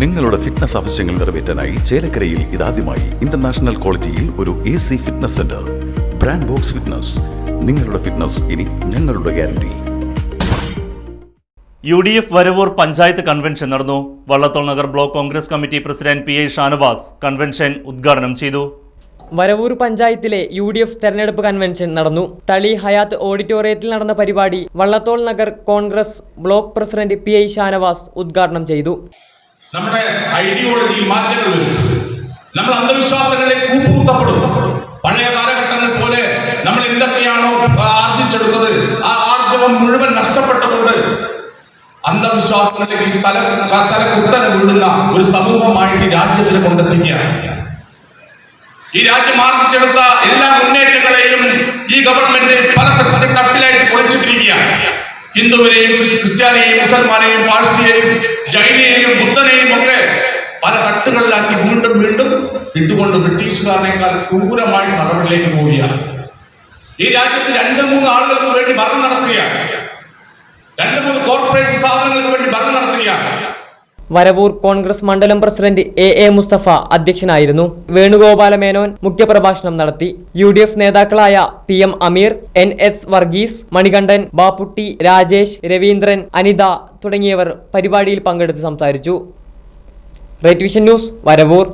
നിങ്ങളുടെ ഫിറ്റ്നസ് ആവശ്യങ്ങൾ നിറവേറ്റാനായി ചേലക്കരയിൽ ഇതാദ്യമായി ഇന്റർനാഷണൽ ക്വാളിറ്റിയിൽ ഒരു A C fitness centre brand box fitness നിങ്ങളുടെ ഫിറ്റ്നസ് ഇനി ഞങ്ങളുടെ guarantee U D F Varavoor panchayat convention നടന്നു. Vallathol Nagar block Congress committee president P A Shanavas convention ഉദ്ഘാടനം ചെയ്തു. വരവൂർ പഞ്ചായത്തിലെ യു ഡി എഫ് തെരഞ്ഞെടുപ്പ് കൺവെൻഷൻ നടന്നു. തളി ഹയാത്ത് ഓഡിറ്റോറിയത്തിൽ നടന്ന പരിപാടി Vallathol Nagar Congress block president P I Shanavas ഉദ്ഘാടനം ചെയ്തു. നമ്മുടെ ഐഡിയോളജിയിൽ മാറ്റങ്ങൾ വരും നമ്മൾ അന്ധവിശ്വാസങ്ങളെ കൂപ്പുകുത്തപ്പെടും പഴയ കാലഘട്ടങ്ങൾ പോലെ നമ്മൾ എന്തൊക്കെയാണോ ആർജിച്ചെടുത്തത് ആ ആർജവം മുഴുവൻ നഷ്ടപ്പെട്ടുകൊണ്ട് അന്ധവിശ്വാസങ്ങളിലേക്ക് തല തല കുത്തനെ വിടുന്ന ഒരു സമൂഹമായിട്ട് രാജ്യത്തിന് കൊണ്ടെത്തിക്കുകയാണ്. ഈ രാജ്യം ആർജിച്ചെടുത്ത എല്ലാ മുന്നേറ്റങ്ങളെയും ഈ ഗവൺമെന്റ് പല തട്ട് തട്ടിലായിട്ട് പൊളിച്ചിട്ടിരിക്കുകയാണ്. ഹിന്ദുവിനെയും ക്രിസ്- ക്രിസ്ത്യാനിയെയും മുസൽമാനെയും പാഴ്സിയെയും ജൈനയെയും ബുദ്ധനെയും തട്ടുകളിലാക്കി വീണ്ടും വീണ്ടും ഇട്ടുകൊണ്ട് ബ്രിട്ടീഷുകാരനേക്കാൾ ക്രൂരമായി നടപടിയിലേക്ക് പോവുകയാണ്. ഈ രാജ്യത്ത് രണ്ട് മൂന്ന് ആളുകൾക്ക് വേണ്ടി ഭരണം നടത്തുകയാണ്. രണ്ട് മൂന്ന് കോർപ്പറേറ്റ് സ്ഥാപനങ്ങൾക്ക് വേണ്ടി ഭരണം നടത്തുകയാണ്. വരവൂർ കോൺഗ്രസ് മണ്ഡലം പ്രസിഡന്റ് എ എ മുസ്തഫ അധ്യക്ഷനായിരുന്നു. വേണുഗോപാല മേനോൻ മുഖ്യപ്രഭാഷണം നടത്തി. യു ഡി എഫ് നേതാക്കളായ P M Ameer N S Varghese Manikandan Bapputty Rajesh Raveendran Anitha തുടങ്ങിയവർ പരിപാടിയിൽ പങ്കെടുത്ത് സംസാരിച്ചു. Rate vision news Varavoor.